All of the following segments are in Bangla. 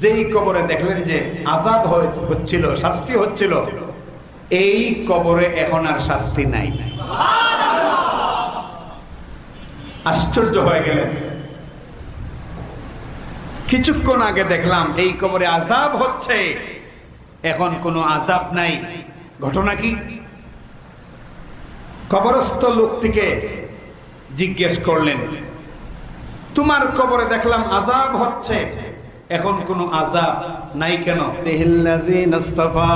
যেই কবরে দেখলেন যে আজাদ হচ্ছিল, শাস্তি হচ্ছিল, এই কবরে এখন আর শাস্তি নাই। আশ্চর্য হয়ে গেলেন। কিছুক্ষণ আগে দেখলাম, এই কবরে আজাব হচ্ছে। এখন কোনো আজাব নাই। ঘটনা কি? কবরস্থ লোকটিকে জিজ্ঞেস করলেন, তোমার কবরে দেখলাম আজাব হচ্ছে। এখন কোনো আজাব নাই কেন তেহিল্লাযীনা ইসতাফা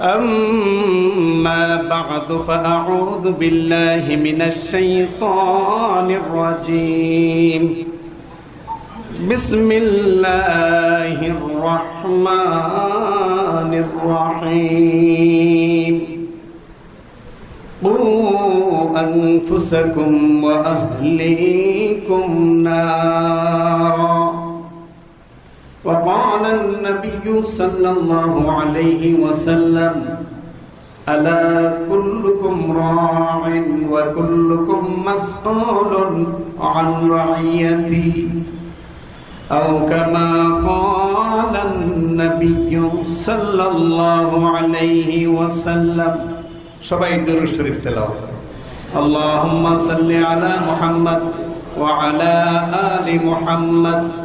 أما بعد فأعوذ بالله من الشيطان الرجيم بسم الله الرحمن الرحيم قوا أنفسكم وأهليكم نارا وقال النبي صلى الله عليه وسلم ألا كلكم راع وكلكم مسؤول عن رعيتي أو كما قال النبي صلى الله عليه وسلم شبعي الدور الشريف تلاوة اللهم صل على محمد وعلى آل محمد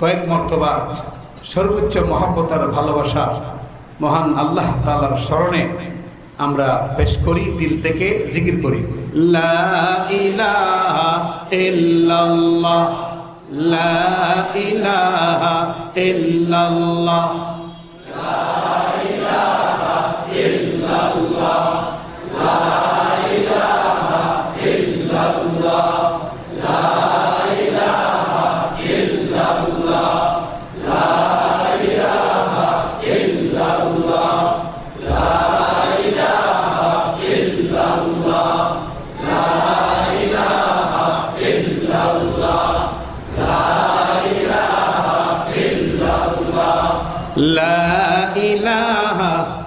কয়েক মর্তবা সর্বোচ্চ মহাব্বতার ভালোবাসা মহান আল্লাহ তালার স্মরণে আমরা পেশ করি, দিল থেকে জিকির করি। লা ইলাহা ইল্লাল্লাহ, লা ইলাহা ইল্লাল্লাহ।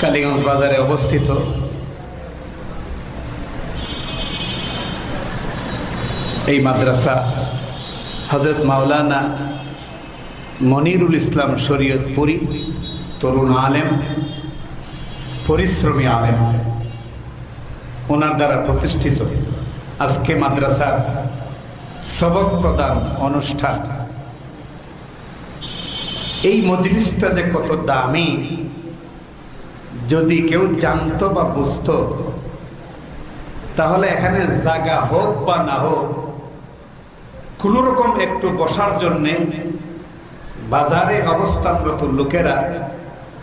কালীগঞ্জ বাজারে অবস্থিত। এই মাদ্রাসা হজরত মাওলানা মনিরুল ইসলাম শরীয়তপুরি তরুণ আলেম, পরিশ্রমী আলেম। ওনার দ্বারা প্রতিষ্ঠিত আজকে মাদ্রাসার সবক প্রদান অনুষ্ঠান। এই মজলিসটা যে কত দামি যদি কেউ জানতো বা বুঝতো, তাহলে এখানে জাগা হোক বা না হোক, কোন রকম একটু বসার জন্যে বাজারে অবস্থানরত লোকেরা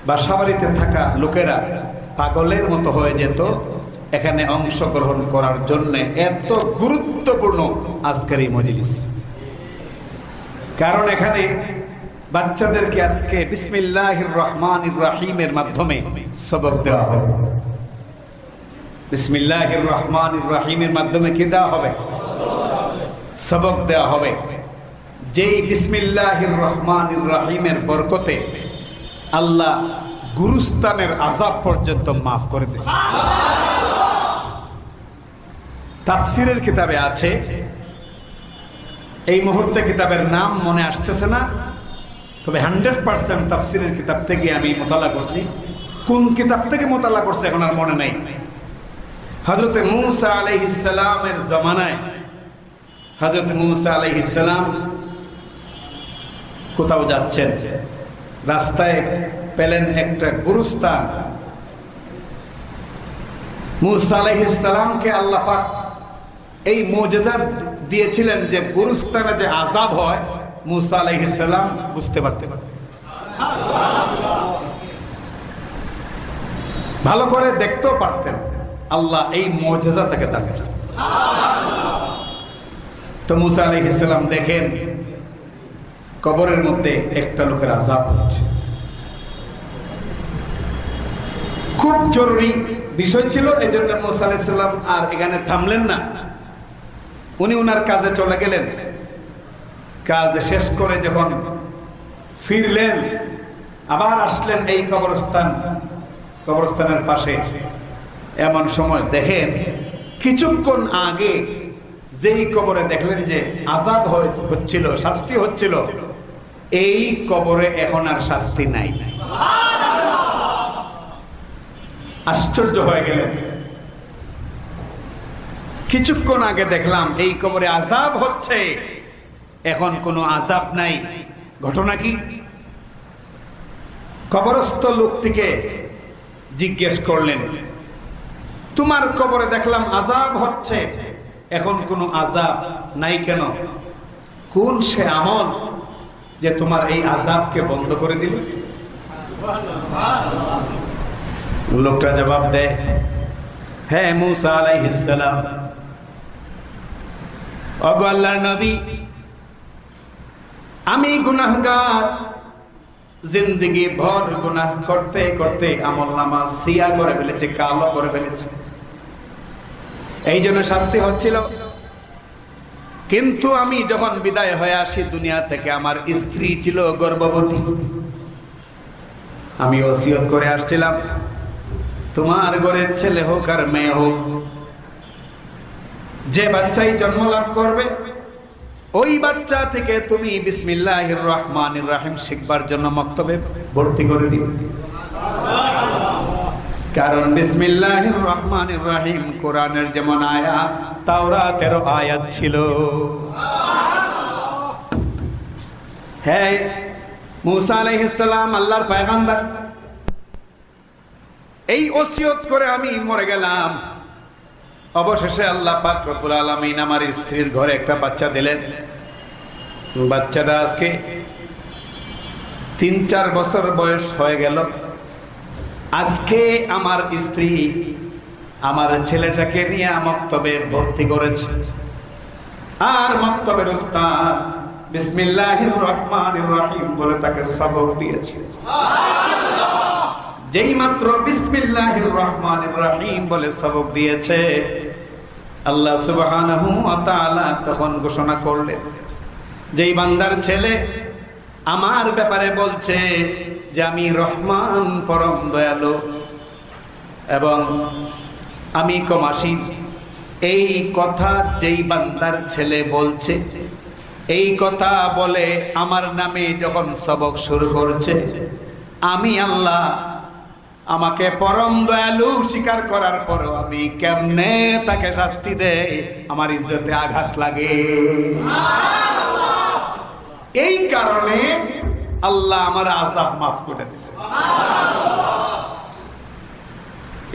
বা বাসাবাড়িতে থাকা লোকেরা পাগলের মতো হয়ে যেত। এখানে অংশগ্রহণ করার জন্য এত গুরুত্বপূর্ণ আজকের এই মজলিস। কারণ এখানে বাচ্চাদেরকে আজকে বিসমিল্লাহ রহমান রাহিমের মাধ্যমে সবক দেওয়া হবে। বিসমিল্লাহ রহমান রাহিমের মাধ্যমে কি দেওয়া হবে? সবক দেওয়া হবে। যেই বিসমিল্লাহ রহমান রাহিমের বরকতে আল্লাহ গুরুস্তানের আজাব পর্যন্ত মাফ করে দেয় তাফসিরের কিতাবে আছে, এই মুহূর্তে কিতাবের নাম মনে আসতেছে না তবে হান্ড্রেড পার্সেন্ট তাফসিরের কিতাব থেকে আমি মোতালা করছি। কোন কিতাব থেকে মোতালা করছে এখন আর মনে নাই। হজরত মুসা আলাইহিসালামের জমানায় হজরত মুসা আলাইহিসালাম কোথাও যাচ্ছেন? রাস্তায় পেলেন একটা গুরুস্থান। মুসা আল্লাহ পাক এই মোজেজা দিয়েছিলেন যে গুরুস্থানে যে আজাব হয় মুসা আলাইহিসসালাম বুঝতে পারতে পারে ভালো করে দেখতেও পারতেন, আল্লাহ এই মোজেজা থেকে দান করছেন তো মুসা আলাইহিসসালাম দেখেন, কবরের মধ্যে একটা লোকের আজাব হচ্ছে। খুব জরুরি বিষয় ছিল এই জন্য মুসা আলাইসাল্লাম আর এখানে থামলেন না। উনি উনার কাজে চলে গেলেন। কাজ শেষ করে যখন ফিরলেন, আবার আসলেন এই কবরস্থান, কবরস্থানের পাশে। এমন সময় দেখেন, কিছুক্ষণ আগে যেই কবরে দেখলেন যে আজাদ হচ্ছিল, শাস্তি হচ্ছিল, এই কবরে এখন আর শাস্তি নাই। আশ্চর্য হয়ে গেলেন। কিছুক্ষণ আগে দেখলাম, এই কবরে আজাব হচ্ছে। এখন কোনো আজাব নাই। ঘটনা কি? কবরস্থ লোকটিকে জিজ্ঞেস করলেন, তোমার কবরে দেখলাম আজাব হচ্ছে, এখন কোনো আজাব নাই কেন? কোন সে আমল যে তোমার এই আজাবকে বন্ধ করে দিল? লোকটা জবাব দেয় হ্যাঁ মুসা আলাইহিসসালাম অগো আল্লাহর নবী আমি গুনাহগার। জিন্দগি ভর গুনাহ করতে করতে আমল নামা সিয়া করে ফেলেছে, কালো করে ফেলেছে। এই জন্য শাস্তি হচ্ছিল। কিন্তু আমি যখন বিদায় হয়ে আসি, দুনিয়া থেকে আমার স্ত্রী ছিল গর্ভবতী। আমি ওসিয়ত করে আসছিলাম, তোমার ঘরের ছেলে হোক আর মেয়ে হোক, যে বাচ্চাই জন্ম লাভ করবে ওই বাচ্চা থেকে তুমি বিসমিল্লাহ রহমান রাহিম শিখবার জন্য মক্তবে ভর্তি করে দিবে কারণ বিসমিল্লাহ রহমান রাহিম কোরআনের যেমন আয়াত, তাওরাতেরও আয়াত ছিল। হ্যাঁ মুসা আলাইহিসসালাম আল্লাহর পয়গাম্বর, এই ওসিয়ত করে আমি মরে গেলাম। অবশেষে আল্লাহ পাক রব্বুল আলামিন আমার স্ত্রীর ঘরে একটা বাচ্চা দিলেন। বাচ্চাটা আজকে তিন চার বছর বয়স হয়ে গেল। আজকে আমার স্ত্রী আমার ছেলেটাকে নিয়ে মক্তবে ভর্তি করেছে। আর মক্তবের উস্তাদ বিসমিল্লাহির রহমানির রহিম বলে তাকে সবক দিয়েছে। যেই মাত্র বিসমিল্লাহির রহমানির রহিম বলে সবক দিয়েছে, আল্লাহ সুবহানাহু ওয়া তাআলা তখন ঘোষণা করলেন, যেই বান্দার ছেলে আমার ব্যাপারে বলছে যে আমি রহমান, পরম দয়ালু এবং আমি কমাসি এই কথা যেই বান্দার ছেলে বলছে, এই কথা বলে আমার নামে যখন সবক শুরু করছে, আমি আল্লাহ আমাকে পরম দয়ালু স্বীকার করার পরও আমি কেমনে তাকে শাস্তি দেয় আমার ইজ্জতে আঘাত লাগে। এই কারণে আল্লাহ আমার আজাব মাফ করে দিছে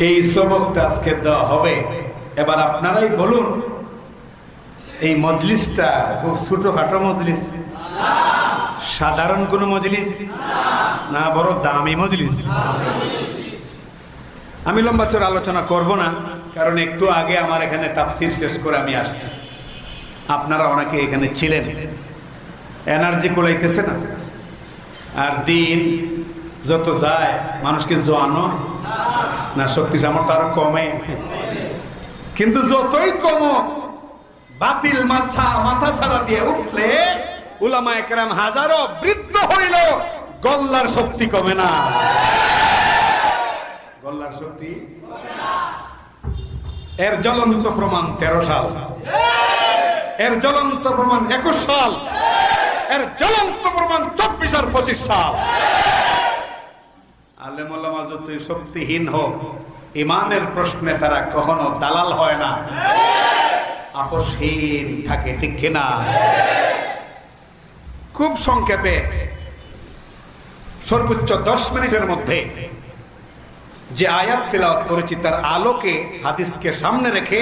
এই সবকটা আজকে দেওয়া হবে। এবার আপনারাই বলুন, এই মজলিসটা খুব ছোটখাটো মজলিস। সাধারণ কোন মজলিস? না, বড় দামি মজলিস। আমি লম্বা চোর আলোচনা করব না, কারণ একটু আগে আমার এখানে তাফসির শেষ করে আমি আসছি। আপনারা অনেকে এখানে ছিলেন। এনার্জি কোলাইতেছে না। আর দিন যত যায়, মানুষকে জোয়ানো না, শক্তি সামর্থ্য আরও কমে। কিন্তু যতই কম, বাতিল মাছা মাথা ছাড়া দিয়ে উঠলে উলামা একরাম হাজারো বৃদ্ধ হইল, গল্লার শক্তি কমে না। গল্লার শক্তি? এর জ্বলন্ত প্রমাণ তেরো সাল। এর জ্বলন্ত প্রমাণ একুশ সাল। এর জ্বলন্ত প্রমাণ চব্বিশ আর পঁচিশ সাল। আলেমা যতই শক্তিহীন হোক। ইমানের প্রশ্নে তারা কখনো দালাল হয় না। আপসহীন থাকে, ঠিক কিনা? খুব সংক্ষেপে। সর্বোচ্চ দশ মিনিটের মধ্যে যে আয়াত তেলাওয়াত করেছি, তার আলোকে হাদিসকে সামনে রেখে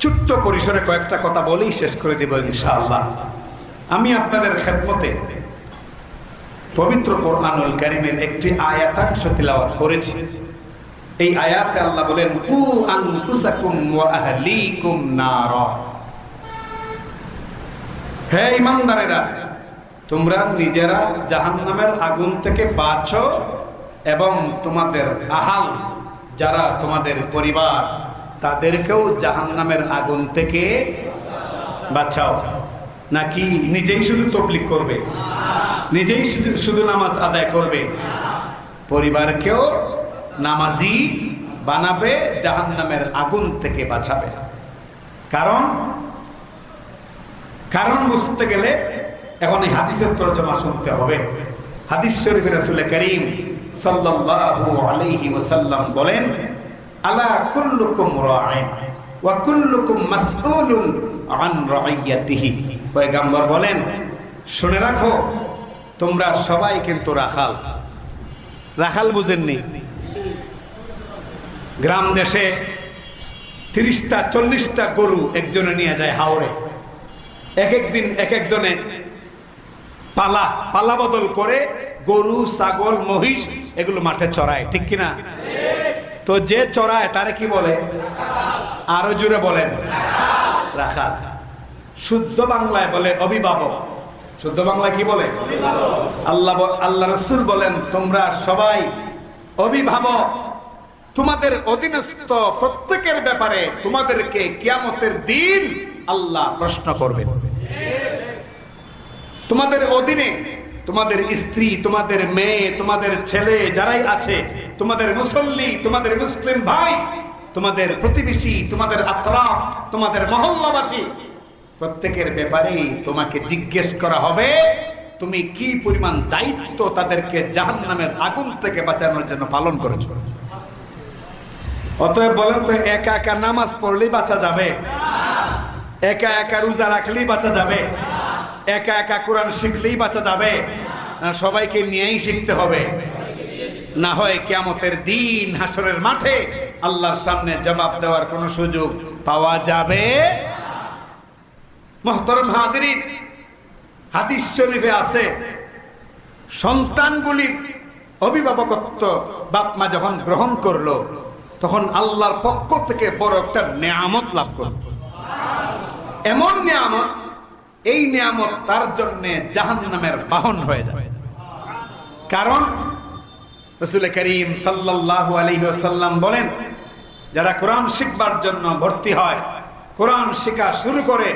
ছোট্ট পরিসরে কয়েকটা কথা বলেই শেষ করে দেব ইনশাআল্লাহ। আমি আপনাদের খেদমতে পবিত্র কোরআনুল কারিমের একটি আয়াতাংশ তিলাওয়াত করেছি। এই আয়াতে আল্লাহ বলেন, কু আনফুসাকুম ওয়া আহলিকুম নারা। হে ইমানদারেরা তোমরা নিজেরা জাহান্নামের আগুন থেকে বাঁচো। এবং তোমাদের আহাল, যারা তোমাদের পরিবার, তাদেরকেও জাহান্নামের আগুন থেকে বাঁচাও। নাকি নিজেই শুধু তবলিক করবে? নিজেই শুধু শুধু নামাজ আদায় করবে? পরিবারকেও নামাজি বানাবে, জাহান্নামের আগুন থেকে বাঁচাবে। কারণ কারণ বুঝতে গেলে এখন এই হাদিসের তর্জমা শুনতে হবে। হাদিস শরীফের রাসূল করিম সাল্লাল্লাহু আলাইহি ওয়াসাল্লাম বলেন, আলা কুল্লুকুম রাঈন ওয়া কুল্লুকুম মাসউলুন আন রাইয়াতিহি। পয়গম্বর বলেন, শুনে রাখো, তোমরা সবাই কিন্তু রাখাল। রাখাল বুঝেননি। গ্রাম দেশে তিরিশটা, চল্লিশটা গরু একজনে নিয়ে যায় হাওড়ে এক একদিন এক একজনে পালা পালা বদল করে গরু, ছাগল, মহিষ, এগুলো মাঠে চড়ায়, ঠিক কিনা? তো যে চড়ায়, তারে কি বলে? আরও জুড়ে বলেন। রাখাল। শুদ্ধ বাংলায় বলে অভিভাবক। শুদ্ধ বাংলায় কি বলে? আল্লাহ আল্লাহ রসুল বলেন, তোমরা সবাই অভিভাবক। তোমাদের অধীনস্থ প্রত্যেকের ব্যাপারে তোমাদেরকে কিয়ামতের দিন আল্লাহ প্রশ্ন করবেন। তোমাদের অধীনে তোমাদের স্ত্রী, তোমাদের মেয়ে, তোমাদের ছেলে যারাই আছে, তোমাদের মুসল্লি, তোমাদের মুসলিম ভাই, তোমাদের প্রতিবেশী, তোমাদের আত্রাফ, তোমাদের মহল্লাবাসী, প্রত্যেকের ব্যাপারেই তোমাকে জিজ্ঞেস করা হবে, তুমি কি পরিমাণ দায়িত্ব তাদেরকে জাহান নামের আগুন থেকে বাঁচানোর জন্য পালন করেছ? অতএব বলেন তো, একা একা নামাজ পড়লেই বাঁচা যাবে? একা একা রোজা রাখলেই বাঁচা যাবে? একা একা কোরআন শিখলেই বাঁচা যাবে? সবাইকে নিয়েই শিখতে হবে। না হয় কেয়ামতের দিন হাসরের মাঠে আল্লাহর সামনে জবাব দেওয়ার কোনো সুযোগ পাওয়া যাবে মহতরম হাদিরিন হাদিস শরীফে আছে, সন্তানগুলির অভিভাবকত্ব বাপ মা যখন গ্রহণ করল, তখন আল্লাহর পক্ষ থেকে বড় একটা নেয়ামত লাভ করল। এমন নিয়ামত, এই নিয়ামত তার জন্য জাহান নামের বাহন হয়ে যাবে কারণ রসুল করিম সাল্লাল্লাহু আলাইহি ওয়াসাল্লাম বলেন, যারা কোরআন শিখবার জন্য ভর্তি হয়, কোরআন শিখা শুরু করে,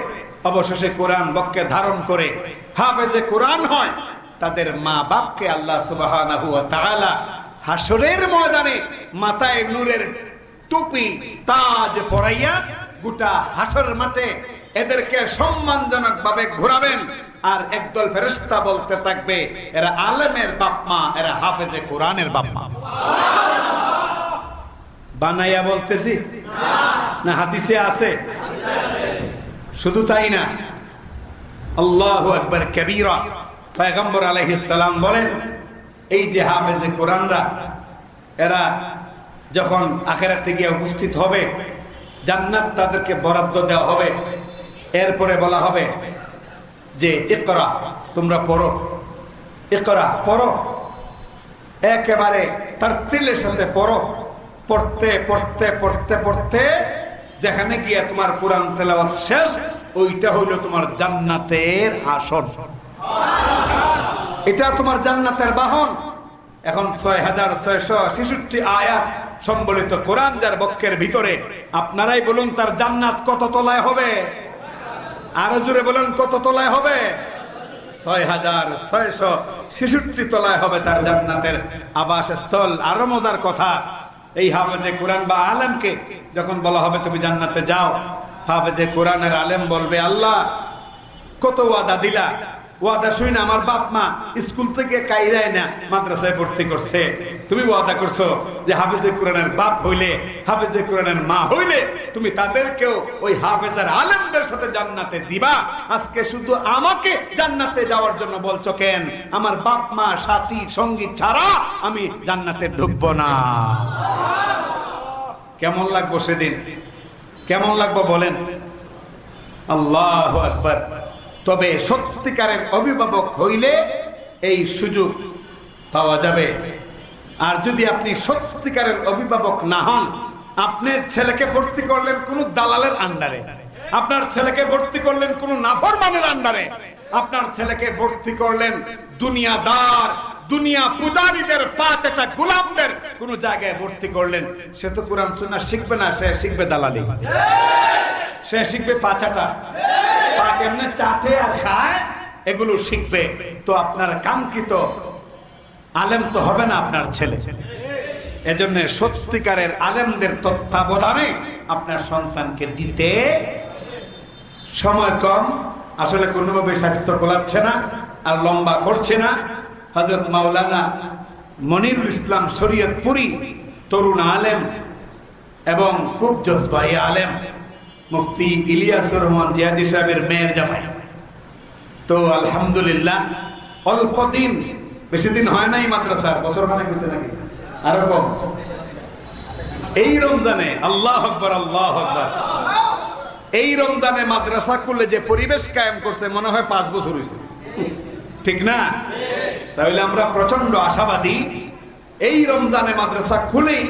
অবশেষে কোরআন বককে ধারণ করে, হাফেজে কোরআন হয়, তাদের মা বাপকে আল্লাহ ওয়া হাসরের ময়দানে মাথায় নূরের টুপি, তাজ পরাইয়া গোটা হাসরের মাঠে এদেরকে সম্মানজনক ভাবে ঘোরাবেন। আর একদল ফেরেশতা বলতে থাকবে, এরা আলেমের বাপ মা, এরা হাফেজে কোরআনের বাপ মা। বানাইয়া বলতেছি? না, হাদিসে আছে। শুধু তাই না। আল্লাহ একবার কবিরা। পয়গম্বর আলাইহিস সালাম বলেন, এই যে হাফেজে কোরআনরা, এরা যখন আখেরাতে গিয়ে উপস্থিত হবে, জান্নাত তাদেরকে বরাদ্দ দেওয়া হবে। এরপরে বলা হবে যে ইকরা, তোমরা পড়ো। ইকরা, পড়ো। একেবারে তার তিলের সাথে পড়ো। পড়তে পড়তে পড়তে পড়তে যেখানে গিয়ে তোমার কোরআন তেলাওয়াত শেষ, ওইটা হইল তোমার জান্নাতের আসন এটা তোমার জান্নাতের বাহন। এখন ছয় হাজার ছয়শো ছেষট্টি আয়াত সম্বলিত কোরআন যার বক্ষের ভিতরে, আপনারাই বলুন তার জান্নাত কত তলায় হবে? আরও জুড়ে বলেন, কত তলায় হবে? ছয় হাজার ছয়শো ছেষট্টি তলায় হবে তার জান্নাতের আবাসস্থল। আরও মজার কথা, এই হাফেজে কোরআন বা আলেমকে যখন বলা হবে, তুমি জান্নাতে যাও। হাফেজে কোরআনের আলেম বলবে, আল্লাহ, কত ওয়াদা দিলা? ওয়াদা শুই না, আমার বাপ মা স্কুল থেকে কাইরায় না, মাদ্রাসায় ভর্তি করছে। তুমি ওয়াদা করছ যে হাফেজে কোরআনের বাপ হইলে, হাফেজে কোরআনের মা হইলে, তুমি তাদেরকেও ওই হাফেজার আলেমদের সাথে জান্নাতে দিবা। আজকে শুধু আমাকে জান্নাতে যাওয়ার জন্য বলছো কেন? আমার বাপ মা, সাথী, সঙ্গী ছাড়া আমি জান্নাতে ঢুকবো না। কেমন লাগবো সেদিন? কেমন লাগবো বলেন? আল্লাহ আকবার। তবে সত্যিকারের অভিভাবক হইলে এই সুযোগ পাওয়া যাবে। আর যদি আপনি সত্যিকারের অভিভাবক না হন, আপনার ছেলেকে ভর্তি করলেন কোন দালালের আন্ডারে, আপনার ছেলেকে ভর্তি করলেন কোন নাফরমানের আন্ডারে, আপনার ছেলেকে ভর্তি করলেন দুনিয়াদার, দুনিয়া পূজারীদের পাঁচ একটা গোলামদের কোন জায়গায় ভর্তি করলেন। সে তো কোরআন সুন্না শিখবে না, সে শিখবে দালালি। সে শিখবে পাচাটা পা কেমনে চাটে আর খায়, এগুলো শিখবে। তো আপনার কাঙ্ক্ষিত আলেম তো হবে না আপনার ছেলে। এজন্য সত্যিকারের আলেমদের তত্ত্বাবধানে আপনার সন্তানকে দিতে সময় কম। আসলে কোনোভাবে স্বাস্থ্য গোলাচ্ছে না আর লম্বা করছে না। হজরত মাওলানা মনিরুল ইসলাম শরীয়তপুরি তরুণ আলেম এবং খুব জজবাই আলেম মুফতি ইলিয়াসুর রহমান জিয়াদি সাহেবের মেয়ের জামাই। তো আলহামদুলিল্লাহ, অল্প দিন, বেশি দিন হয় নাই মাদ্রাসার, বছর মানে গেছে নাকি? আরও কম। এই রমজানে, আল্লাহ আকবর আল্লাহ আকবর। এই রমজানে মাদ্রাসা খুললে যে পরিবেশ কায়েম করছে, মনে হয় পাঁচ বছর হয়েছে। ঠিক না? তাহলে আমরা প্রচণ্ড আশাবাদী। এই রমজানে মাদ্রাসা খুলেই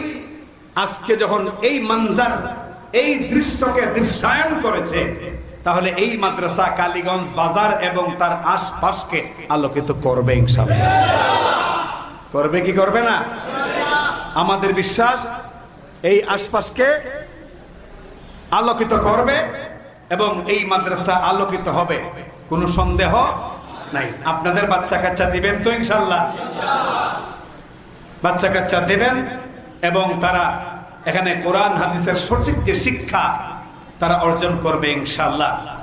আজকে যখন এই মঞ্জার এই দৃশ্যকে দৃশ্যায়ন করেছে। তাহলে এই মাদ্রাসা কালীগঞ্জ বাজার এবং তার আশপাশকে আলোকিত করবে করবে কি করবে না? আমাদের বিশ্বাস, এই আশপাশকে আলোকিত করবে এবং এই মাদ্রাসা আলোকিত হবে। কোনো সন্দেহ নাই। আপনাদের বাচ্চা কাচ্চা দিবেন তো ইনশাল্লাহ বাচ্চা কাচ্চা দেবেন এবং তারা এখানে কোরআন হাদিসের সঠিক যে শিক্ষা তারা অর্জন করবে ইনশাল্লাহ